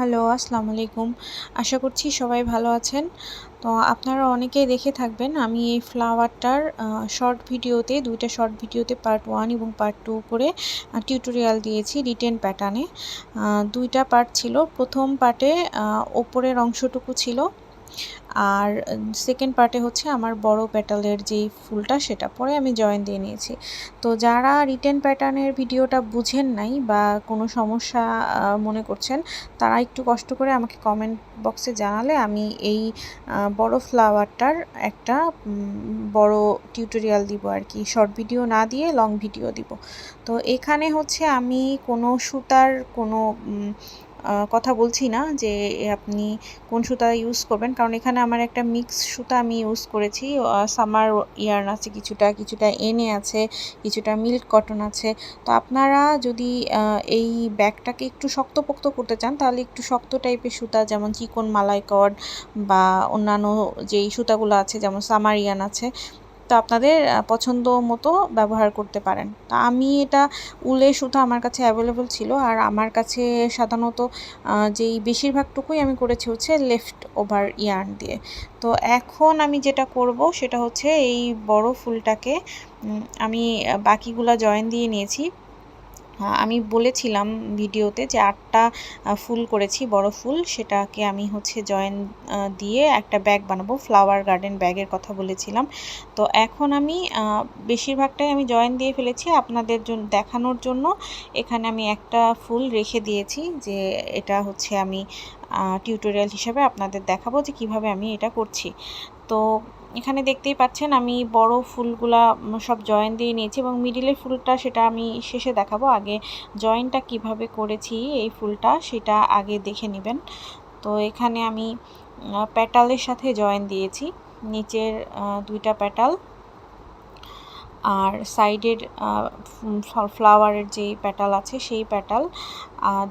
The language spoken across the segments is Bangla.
হ্যালো আসসালামু আলাইকুম আশা করছি সবাই ভালো আছেন। তো আপনারা অনেকেই দেখে থাকবেন, আমি এই ফ্লাওয়ারটার শর্ট ভিডিওতে, দুইটা শর্ট ভিডিওতে পার্ট ওয়ান এবং পার্ট টু করে টিউটোরিয়াল দিয়েছি রিটেন প্যাটার্নে। দুইটা পার্ট ছিল। প্রথম পার্টে ওপরের অংশটুকু ছিল। আর সেকেন্ড পার্টে হচ্ছে আমার বড় প্যাটালের যেই ফুলটা সেটা পরে আমি জয়েন দিয়ে নিয়েছি। তো যারা রিটেন প্যাটার্নের ভিডিওটা বুঝেন নাই বা কোনো সমস্যা মনে করছেন, তারা একটু কষ্ট করে আমাকে কমেন্ট বক্সে জানালে আমি এই বড় ফ্লাওয়ারটার একটা বড় টিউটোরিয়াল দিব আর কি। শর্ট ভিডিও না দিয়ে লং ভিডিও দিব। তো এখানে হচ্ছে আমি কোনো সুতার কোনো কথা বলছি না যে আপনি কোন সুতা ইউজ করবেন। কারণ এখানে আমার একটা মিক্স সুতা আমি ইউজ করেছি। সামার ইয়ার্ন আছে কিছুটা কিছুটা এনে আছে, কিছুটা মিল্ক কটন আছে। তো আপনারা যদি এই ব্যাগটাকে একটু শক্তপোক্ত করতে চান, তাহলে একটু শক্ত টাইপের সুতা, যেমন চিকন মালাই কড বা অন্যান্য যেই সুতাগুলো আছে, যেমন সামার ইয়ান আছে তো আপনাদের পছন্দ মতো ব্যবহার করতে পারেন। তা আমি এটা উলে সুতা আমার কাছে অ্যাভেলেবল ছিল আর আমার কাছে সাধারণত যেই বেশিরভাগটুকুই আমি করেছি হচ্ছে লেফট ওভার ইয়ার্ন দিয়ে। তো এখন আমি যেটা করব সেটা হচ্ছে এই বড় ফুলটাকে আমি বাকিগুলা জয়েন দিয়ে নিয়েছি। আমি বলেছিলাম ভিডিওতে যে আটটা ফুল করেছি, বড় ফুল। সেটাকে আমি হচ্ছে জয়েন দিয়ে একটা ব্যাগ বানাবো ফ্লাওয়ার গার্ডেন ব্যাগের কথা বলেছিলাম। তো এখন আমি বেশিরভাগটাই আমি জয়েন দিয়ে ফেলেছি আপনাদের জন্য দেখানোর জন্য। এখানে আমি একটা ফুল রেখে দিয়েছি যে এটা হচ্ছে আমি টিউটোরিয়াল হিসাবে আপনাদের দেখাবো যে কীভাবে আমি এটা করছি। তো এখানে দেখতেই পাচ্ছেন আমি বড় ফুলগুলা সব জয়েন দিয়ে নিয়েছি এবং মিডিলের ফুলটা সেটা আমি শেষে দেখাবো। আগে জয়েনটা কীভাবে করেছি এই ফুলটা সেটা আগে দেখে নেবেন। তো এখানে আমি প্যাটালের সাথে জয়েন দিয়েছি। নিচের দুইটা প্যাটাল আর সাইডের ফ্লাওয়ারের যেই প্যাটাল আছে সেই প্যাটাল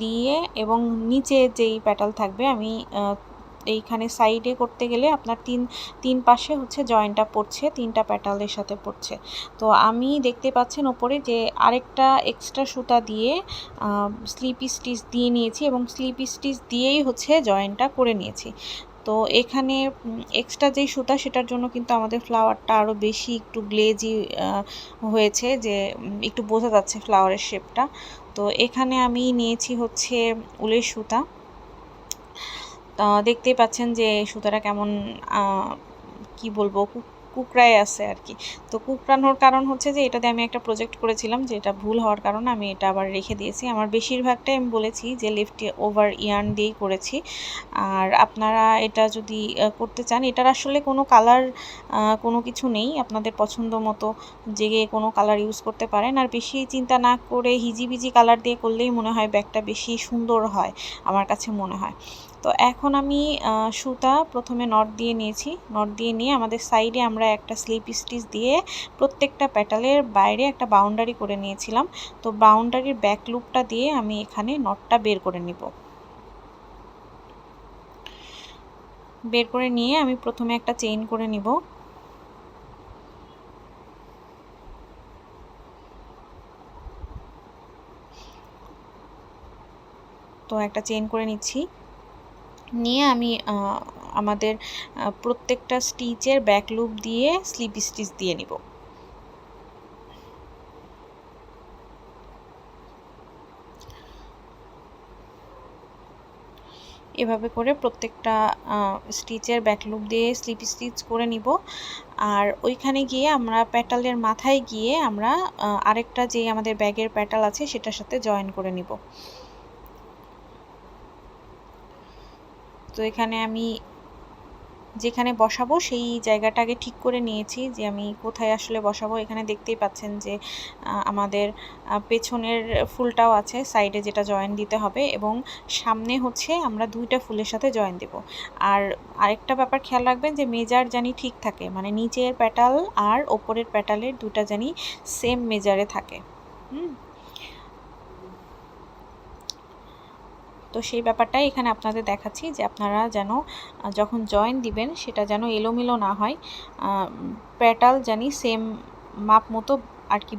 দিয়ে এবং নিচে যেই প্যাটাল থাকবে আমি এইখানে সাইডে করতে গেলে আপনার তিন তিন পাশে হচ্ছে জয়েন্টটা পড়ছে, তিনটা প্যাটালের সাথে পড়ছে। তো আমি দেখতে পাচ্ছেন ওপরে যে আরেকটা এক্সট্রা সুতা দিয়ে স্লিপ স্টিচ দিয়ে নিয়েছি এবং স্লিপ স্টিচ দিয়েই হচ্ছে জয়েন্টটা করে নিয়েছি। তো এখানে এক্সট্রা যেই সুতা সেটার জন্য কিন্তু আমাদের ফ্লাওয়ারটা আরও বেশি একটু গ্লেজি হয়েছে যে একটু বোঝা যাচ্ছে ফ্লাওয়ারের শেপটা তো এখানে আমি নিয়েছি হচ্ছে উলের সুতা। দেখতেই পাচ্ছেন যে সুতাটা কেমন কি বলব কুকড়ায় আছে আর কি। তো কুকড়ানোর কারণ হচ্ছে যে এটাতে আমি একটা প্রজেক্ট করেছিলাম যে এটা ভুল হওয়ার কারণে আমি এটা আবার রেখে দিয়েছি। আমার বেশিরভাগটাই আমি বলেছি যে লেফট ওভার ইয়ার্ন দিয়েই করেছি। আর আপনারা এটা যদি করতে চান, এটার আসলে কোনো কালার কোনো কিছু নেই। আপনাদের পছন্দ মতো জেগে কোনো কালার ইউজ করতে পারেন। আর বেশি চিন্তা না করে হিজিবিজি কালার দিয়ে করলেই মনে হয় ব্যাগটা বেশি সুন্দর হয়, আমার কাছে মনে হয়। তো এখন আমি সুতা প্রথমে নট দিয়ে নিয়েছি। নট দিয়ে নিয়ে আমাদের সাইডে আমরা একটা স্লিপ স্টিচ দিয়ে প্রত্যেকটা প্যাটালের বাইরে একটা বাউন্ডারি করে নিয়েছিলাম। তো বাউন্ডারির ব্যাক লুপটা দিয়ে আমি এখানে নটটা বের করে নিব। বের করে নিয়ে আমি প্রথমে একটা চেইন করে নিব। তো একটা চেইন করে নিচ্ছি। নিয়ে আমি আমাদের প্রত্যেকটা স্টিচের ব্যাক লুপ দিয়ে স্লিপ স্টিচ দিয়ে নিব। এভাবে করে প্রত্যেকটা স্টিচের ব্যাকলুপ দিয়ে স্লিপ স্টিচ করে নিব। আর ওইখানে গিয়ে আমরা প্যাটালের মাথায় গিয়ে আমরা আরেকটা যে আমাদের ব্যাগের প্যাটাল আছে সেটার সাথে জয়েন করে নিব। তো এখানে আমি যেখানে বসাবো সেই জায়গাটা আগে ঠিক করে নিয়েছি যে আমি কোথায় আসলে বসাবো। এখানে দেখতেই পাচ্ছেন যে আমাদের পেছনের ফুলটাও আছে, সাইডে যেটা জয়েন দিতে হবে এবং সামনে হচ্ছে আমরা দুইটা ফুলের সাথে জয়েন দেব। আর আরেকটা ব্যাপার খেয়াল রাখবেন যে মেজার জানি ঠিক থাকে মানে নিচের প্যাটাল আর ওপরের প্যাটালের দুটা জানি সেম মেজারে থাকে। হুম? তো সেই ব্যাপারটাই এখানে আপনাদের দেখাচ্ছি যে আপনারা যেন যখন জয়েন দিবেন সেটা যেন এলোমেলো না হয় প্যাটাল জানি সেম মাপ মতো আর কি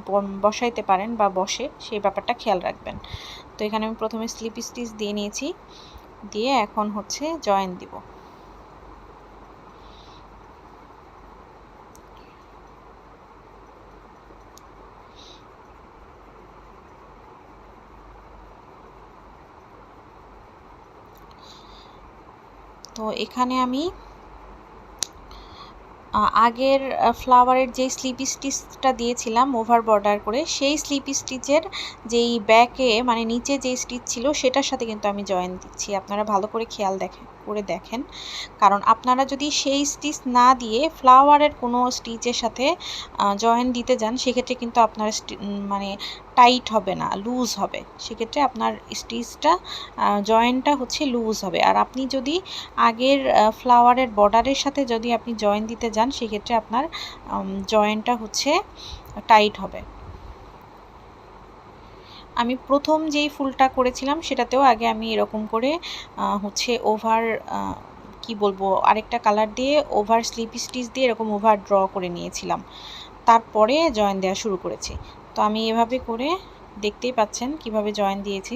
বসাইতে পারেন বা বসে, সেই ব্যাপারটা খেয়াল রাখবেন। তো এখানে আমি প্রথমে স্লিপ স্টিচ দিয়ে নিয়েছি, দিয়ে এখন হচ্ছে জয়েন দিব। তো এখানে আমি আগের ফ্লাওয়ারের যেই স্লিপ স্টিচটা দিয়েছিলাম ওভার বর্ডার করে, সেই স্লিপ স্টিচের যেই ব্যাকে মানে নিচে যেই স্টিচ ছিল, সেটার সাথে কিন্তু আমি জয়েন দিচ্ছি। আপনারা ভালো করে খেয়াল দেখেন। করে দেখেন। কারণ আপনারা যদি সেই স্টিচ না দিয়ে ফ্লাওয়ারের কোনো স্টিচের সাথে জয়েন দিতে যান, সেক্ষেত্রে কিন্তু আপনার মানে টাইট হবে না, লুজ হবে। সেক্ষেত্রে আপনার স্টিচটা জয়েন্টটা হচ্ছে লুজ হবে। আর আপনি যদি আগের ফ্লাওয়ারের বর্ডারের সাথে যদি আপনি জয়েন দিতে যান, সেক্ষেত্রে আপনার জয়েন্টটা হচ্ছে টাইট হবে। আমি প্রথম যেই ফুলটা করেছিলাম, সেটাতেও আগে আমি এরকম করে হচ্ছে ওভার কি বলব, আরেকটা কালার দিয়ে ওভার স্লিপ স্টিচ দিয়ে এরকম ওভার ড্র করে নিয়েছিলাম। তারপরে জয়েন দেওয়া শুরু করেছি। তো আমি এভাবে করে দেখতেই পাচ্ছেন কীভাবে জয়েন দিয়েছি।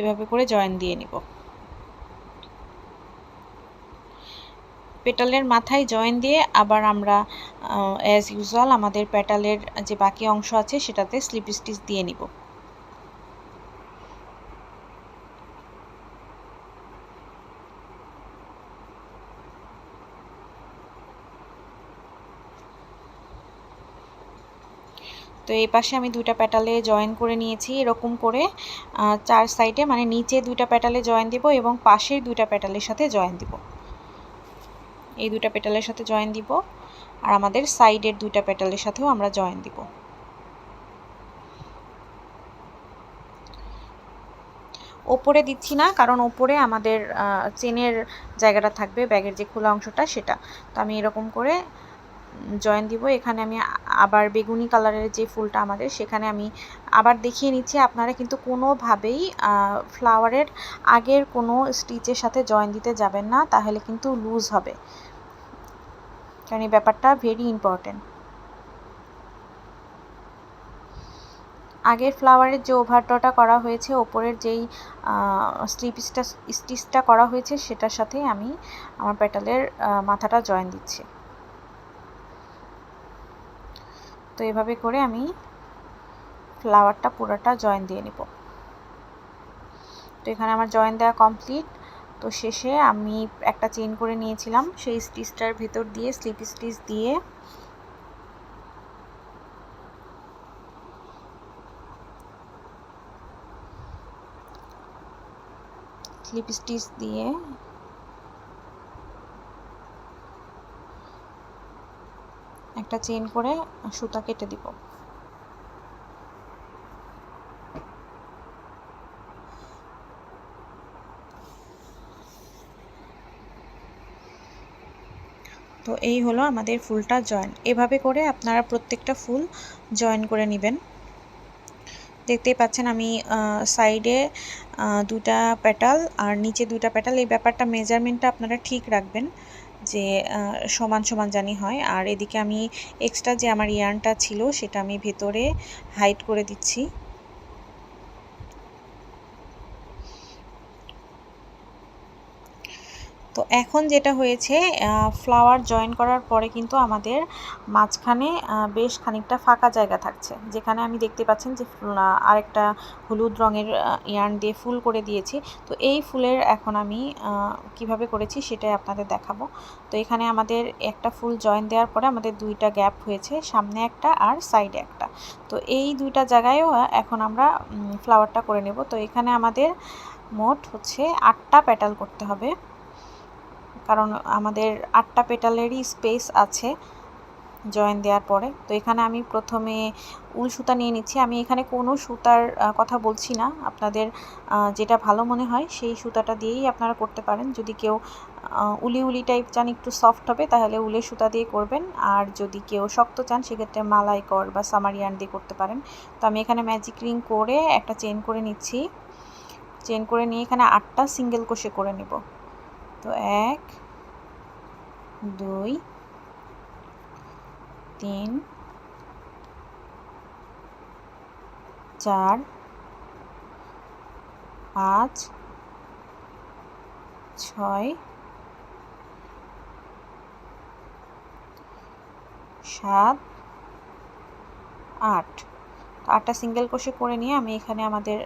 এভাবে করে জয়েন দিয়ে নিব। পেটালের মাথায় জয়েন দিয়ে আবার আমরা অ্যাজ ইউজুয়াল আমাদের পেটালের যে বাকি অংশ আছে সেটাতে স্লিপ স্টিচ দিয়ে নিব। তো এই পাশে আমি দুইটা প্যাটালে জয়েন করে নিয়েছি, এরকম করে চার সাইডে মানে নিচে দুইটা প্যাটালে জয়েন দিব এবং পাশের দুইটা প্যাটালের সাথে জয়েন দিব। এই দুটা পেটালের সাথে জয়েন দিব। আর আমাদের সাইডের দুইটা পেটালের সাথেও আমরা জয়েন দিব। ওপরে দিচ্ছি না, কারণ ওপরে আমাদের চেনের জায়গাটা থাকবে ব্যাগের যে খোলা অংশটা সেটা। তো আমি এরকম করে জয়েন দিব। এখানে আমি আবার বেগুনি কালারের যে ফুলটা আমাদের, সেখানে আমি আবার দেখিয়ে নিচ্ছি। আপনারা কিন্তু কোনোভাবেই ফ্লাওয়ারের আগের কোনো স্টিচের সাথে জয়েন দিতে যাবেন না, তাহলে কিন্তু লুজ হবে। কারণ এই ব্যাপারটা ভেরি ইম্পর্টেন্ট আগের ফ্লাওয়ারের যে ওভারড্রটা করা হয়েছে, ওপরের যেই স্লিপসটা স্টিচটা করা হয়েছে, সেটার সাথে আমি আমার পেটালের মাথাটা জয়েন দিচ্ছি। তো এভাবে করে আমি ফ্লাওয়ারটা পুরোটা জয়েন দিয়ে নিব। তো এখানে আমার জয়েন দেওয়া কমপ্লিট তো শেষে আমি একটা চেন করে নিয়েছিলাম, সেই স্টিচটার ভেতর দিয়ে স্লিপ স্টিচ দিয়ে। স্লিপ স্টিচ দিয়ে একটা চেন করে সুতা কেটে দিব। তো এই হলো আমাদের ফুলটা জয়েন। এভাবে করে আপনারা প্রত্যেকটা ফুল জয়েন করে নেবেন। দেখতেই পাচ্ছেন আমি সাইডে দুটা পেটাল আর নিচে দুটা পেটাল। এই ব্যাপারটা মেজারমেন্টটা আপনারা ঠিক রাখবেন। যে সমান সমান জানি হয়। আর এদিকে আমি এক্সট্রা যে আমার ইয়ার্নটা ছিল, সেটা আমি ভেতরে হাইড করে দিচ্ছি। তো এখন যেটা হয়েছে ফ্লাওয়ার জয়েন করার পরে কিন্তু আমাদের মাঝখানে বেশ খানিকটা ফাঁকা জায়গা থাকছে। যেখানে আমি দেখতে পাচ্ছেন যে আরেকটা হলুদ রঙের ইয়ার্ন দিয়ে ফুল করে দিয়েছি। তো এই ফুলের এখন আমি কীভাবে করেছি সেটাই আপনাদের দেখাবো। তো এখানে আমাদের একটা ফুল জয়েন দেওয়ার পরে আমাদের দুইটা গ্যাপ হয়েছে, সামনে একটা আর সাইডে একটা। তো এই দুইটা জায়গায়ও এখন আমরা ফ্লাওয়ারটা করে নেব। তো এখানে আমাদের মোট হচ্ছে আটটা প্যাটাল করতে হবে। কারণ আমাদের আটটা পেটালেরই স্পেস আছে জয়েন দেওয়ার পরে। তো এখানে আমি প্রথমে উল সুতা নিয়ে নিচ্ছি। আমি এখানে কোনো সুতার কথা বলছি না। আপনাদের যেটা ভালো মনে হয় সেই সুতাটা দিয়েই আপনারা করতে পারেন। যদি কেউ উলি উলি টাইপ চান, একটু সফট হবে, তাহলে উলের সুতা দিয়ে করবেন। আর যদি কেউ শক্ত চান, সেক্ষেত্রে মালাই কর বা সামারিয়ান দিয়ে করতে পারেন। তো আমি এখানে ম্যাজিক রিং করে একটা চেন করে নিচ্ছি। চেন করে নিয়ে এখানে আটটা সিঙ্গেল কোষে করে নেব। তো এক দুই তিন চার পাঁচ ছয় সাত আট। আটটা সিঙ্গেল কোষে করে নিয়ে আমি এখানে আমাদের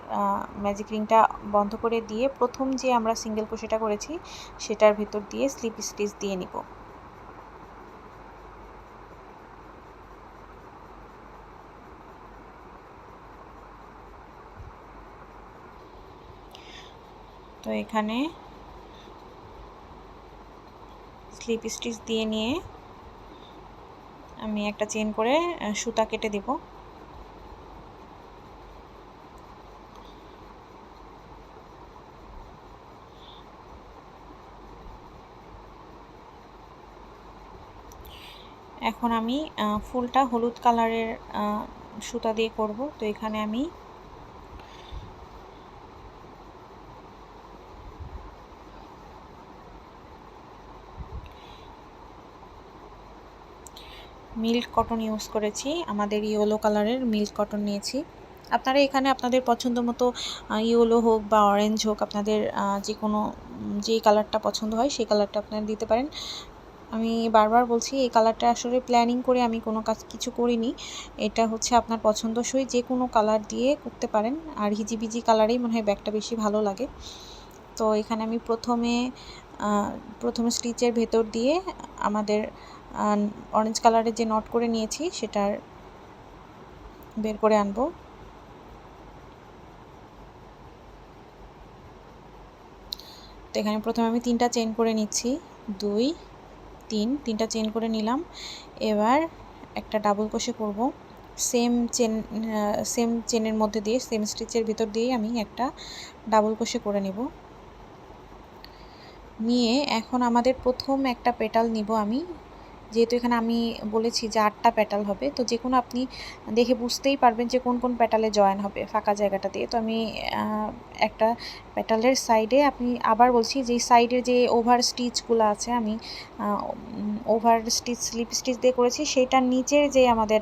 ম্যাজিক রিংটা বন্ধ করে দিয়ে প্রথম যে আমরা সিঙ্গেল কোষেটা করেছি, সেটার ভিতর দিয়ে স্লিপ স্টিচ দিয়ে নিব। তো এখানে স্লিপ স্টিচ দিয়ে নিয়ে আমি একটা চেন করে সুতা কেটে দিব। এখন আমি ফুলটা হলুদ কালারের সুতা দিয়ে করব। তো এখানে আমি মিল্ক কটন ইউজ করেছি। আমাদের ইয়েলো কালারের মিল্ক কটন নিয়েছি। আপনারা এখানে আপনাদের পছন্দ মতো ইয়েলো হোক বা অরেঞ্জ হোক, আপনাদের যে কোনো যেই কালারটা পছন্দ হয়, সেই কালারটা আপনারা দিতে পারেন। আমি বারবার বলছি, এই কালারটা আসলে প্ল্যানিং করে আমি কোনো কাজ, কিছু করিনি। এটা হচ্ছে আপনার পছন্দসই যে কোনো কালার দিয়ে করতে পারেন। আর হিজিবিজি কালারেই মনে হয় ব্যাগটা বেশি ভালো লাগে। তো এখানে আমি প্রথমে প্রথমে স্টিচের ভেতর দিয়ে আমাদের অরেঞ্জ কালারের যে নট করে নিয়েছি, সেটার বের করে আনব। তো এখানে প্রথমে আমি তিনটা চেন করে নিচ্ছি। দুই তিন, তিনটা চেন করে নিলাম। এবার একটা ডাবল কোষে করব। সেম চেন সেম চেনের মধ্যে দিয়ে, সেম স্টিচের ভিতর দিয়েই আমি একটা ডাবল কোষে করে নেব। নিয়ে এখন আমাদের প্রথম একটা পেটাল নিব আমি। যেহেতু এখানে আমি বলেছি যে আটটা প্যাটাল হবে, তো যে কোনো আপনি দেখে বুঝতেই পারবেন যে কোন কোন প্যাটালে জয়েন হবে ফাঁকা জায়গাটা দিয়ে। তো আমি একটা প্যাটালের সাইডে আপনি আবার বলছি যে সাইডের যে ওভার স্টিচগুলো আছে, আমি ওভার স্টিচ স্লিপ স্টিচ দিয়ে করেছি, সেইটার নিচের যে আমাদের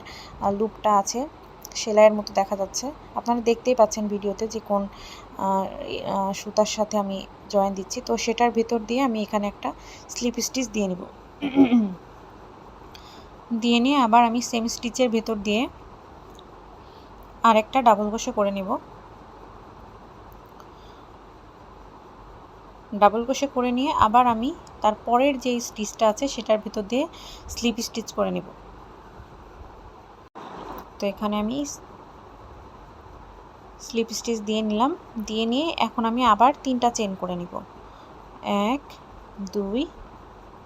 লুপটা আছে, সেলাইয়ের মতো দেখা যাচ্ছে। আপনারা দেখতেই পাচ্ছেন ভিডিওতে যে কোন সুতার সাথে আমি জয়েন দিচ্ছি। তো সেটার ভেতর দিয়ে আমি এখানে একটা স্লিপ স্টিচ দিয়ে নিব। দিয়ে নিয়ে আবার আমি সেম স্টিচের ভেতর দিয়ে আরেকটা ডাবল ক্রোশে করে নেব। ডাবল ক্রোশে করে নিয়ে আবার আমি তার পরের যে স্টিচটা আছে সেটার ভেতর দিয়ে স্লিপ স্টিচ করে নেব। তো এখানে আমি স্লিপ স্টিচ দিয়ে নিলাম। দিয়ে নিয়ে এখন আমি আবার তিনটা চেন করে নিব। এক, দুই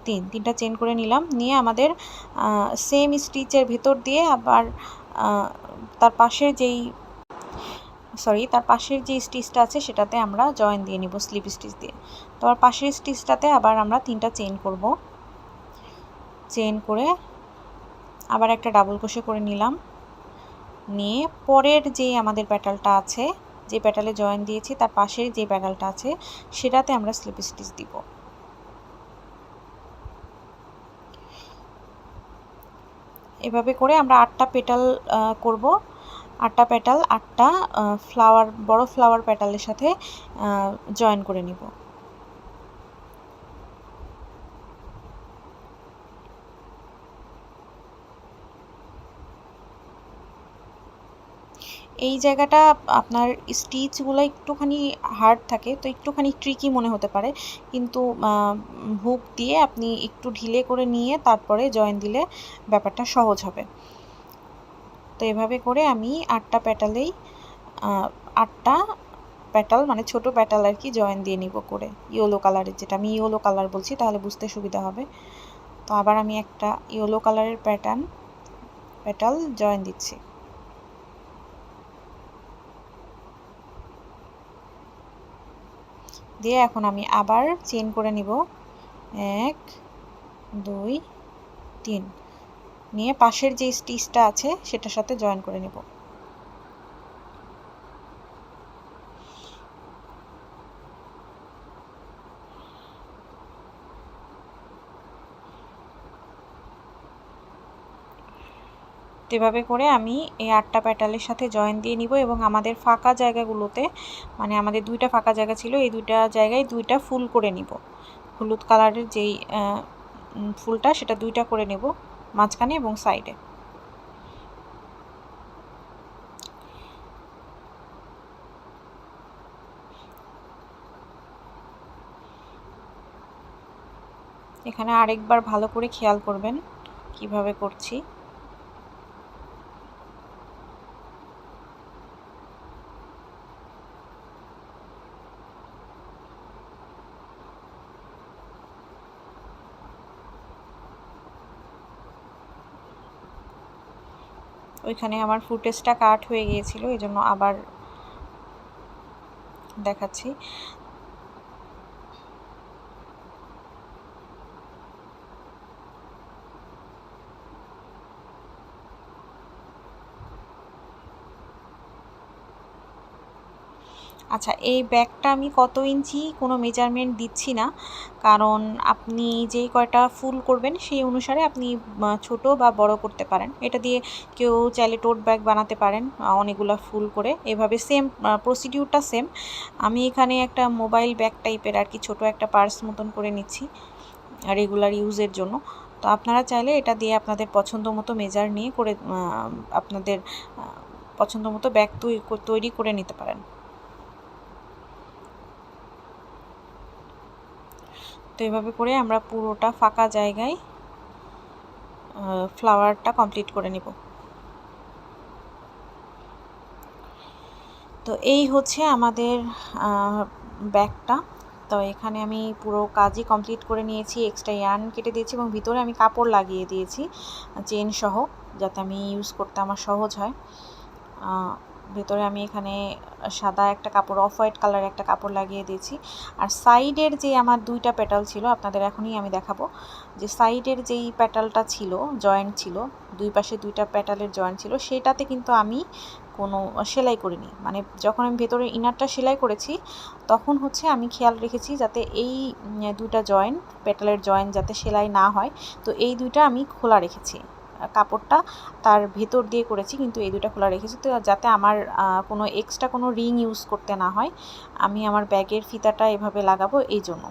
তিন, তিনটা চেন করে নিলাম। নিয়ে আমাদের সেম স্টিচের ভেতর দিয়ে আবার তার পাশের যেই সরি তার পাশের যে স্টিচটা আছে সেটাতে আমরা জয়েন দিয়ে নিব স্লিপ স্টিচ দিয়ে। তো আর পাশের স্টিচটাতে আবার আমরা তিনটা চেন করব। চেন করে আবার একটা ডাবল কোষে করে নিলাম। নিয়ে পরের যে আমাদের প্যাটালটা আছে, যে প্যাটালে জয়েন দিয়েছি, তার পাশের যে প্যাটালটা আছে, সেটাতে আমরা স্লিপ স্টিচ দিব। এভাবে করে আমরা আটটা পেটাল করব। আটটা পেটাল, আটটা ফ্লাওয়ার বড় ফ্লাওয়ার পেটালের সাথে জয়েন করে নিব। এই জায়গাটা আপনার স্টিচগুলো একটুখানি হার্ড থাকে, তো একটুখানি ট্রিকি মনে হতে পারে। কিন্তু হুক দিয়ে আপনি একটু ঢিলে করে নিয়ে তারপরে জয়েন দিলে ব্যাপারটা সহজ হবে। তো এভাবে করে আমি আটটা প্যাটালেই আটটা প্যাটাল মানে ছোট প্যাটাল আর কি জয়েন দিয়ে নিব করে। ইয়েলো কালারের যেটা আমি ইয়েলো কালার বলছি, তাহলে বুঝতে সুবিধা হবে। তো আবার আমি একটা ইয়েলো কালারের প্যাটার্ন প্যাটাল জয়েন দিচ্ছি। দিয়ে এখন আমি আবার চেন করে নিব। এক, দুই, তিন। নিয়ে পাশের যে স্টিচটা আছে, সেটার সাথে জয়েন করে নেব। এভাবে করে আমি এই আটটা প্যাটালের সাথে জয়েন দিয়ে নিব এবং আমাদের ফাঁকা জায়গাগুলোতে মানে আমাদের দুইটা ফাঁকা জায়গা ছিল, এই দুইটা জায়গায় দুইটা ফুল করে নিব। হলুদ কালারের যেই ফুলটা সেটা দুইটা করে নেব মাঝখানে এবং সাইডে এখানে আরেকবার ভালো করে খেয়াল করবেন কীভাবে করছি। ওইখানে আমার ফুটেজটা কাট হয়ে গিয়েছিল এই জন্য আবার দেখাচ্ছি। আচ্ছা এই ব্যাগটা আমি কত ইঞ্চি কোনো মেজারমেন্ট দিচ্ছি না। কারণ আপনি যেই কয়টা ফুল করবেন সেই অনুসারে আপনি ছোট বা বড় করতে পারেন। এটা দিয়ে কেউ চাইলে টোট ব্যাগ বানাতে পারেন অনেকগুলো ফুল করে। এভাবে সেম প্রসিডিউরটা সেম আমি এখানে একটা মোবাইল ব্যাগ টাইপের আর কি ছোট একটা পার্স মতন করে নিচ্ছি রেগুলার ইউজের জন্য। তো আপনারা চাইলে এটা দিয়ে আপনাদের পছন্দ মতো মেজার নিয়ে করে আপনাদের পছন্দ মতো ব্যাগ তৈরি করে নিতে পারেন। তো এভাবে করে আমরা পুরোটা ফাঁকা জায়গায় ফ্লাওয়ারটা কমপ্লিট করে নিব। তো এই হচ্ছে আমাদের ব্যাগটা। তো এখানে আমি পুরো কাজই কমপ্লিট করে নিয়েছি। এক্সট্রা ইয়ার্ন কেটে দিয়েছি এবং ভিতরে আমি কাপড় লাগিয়ে দিয়েছি চেন সহ, যাতে আমি ইউজ করতে আমার সহজ হয়। ভেতরে আমি এখানে সাদা একটা কাপড়, অফ হোয়াইট কালার একটা কাপড় লাগিয়ে দিয়েছি। আর সাইডের যে আমার দুইটা পেটাল ছিল, আপনাদের এখনই আমি দেখাবো। যে সাইডের যেই প্যাটালটা ছিল, জয়েন্ট ছিল, দুই পাশে দুইটা প্যাটালের জয়েন্ট ছিল, সেটাতে কিন্তু আমি কোনো সেলাই করিনি। মানে যখন আমি ভেতরে ইনারটা সেলাই করেছি, তখন হচ্ছে আমি খেয়াল রেখেছি যাতে এই দুইটা জয়েন্ট, পেটালের জয়েন্ট যাতে সেলাই না হয়। তো এই দুইটা আমি খোলা রেখেছি। কাপড়টা তার ভেতর দিয়ে করেছি, কিন্তু এই দুটা খোলা রেখেছি। তো যাতে আমার কোনো এক্সট্রা কোনো রিং ইউজ করতে না হয়, আমি আমার ব্যাগের ফিতাটা এভাবে লাগাবো এই জন্য।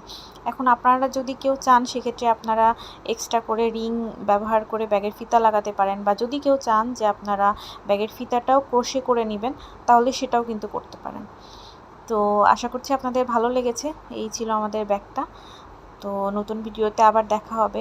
এখন আপনারা যদি কেউ চান, সেক্ষেত্রে আপনারা এক্সট্রা করে রিং ব্যবহার করে ব্যাগের ফিতা লাগাতে পারেন, বা যদি কেউ চান যে আপনারা ব্যাগের ফিতাটাও ক্রোশে করে নেবেন, তাহলে সেটাও কিন্তু করতে পারেন। তো আশা করছি আপনাদের ভালো লেগেছে। এই ছিল আমাদের ব্যাগটা। তো নতুন ভিডিওতে আবার দেখা হবে।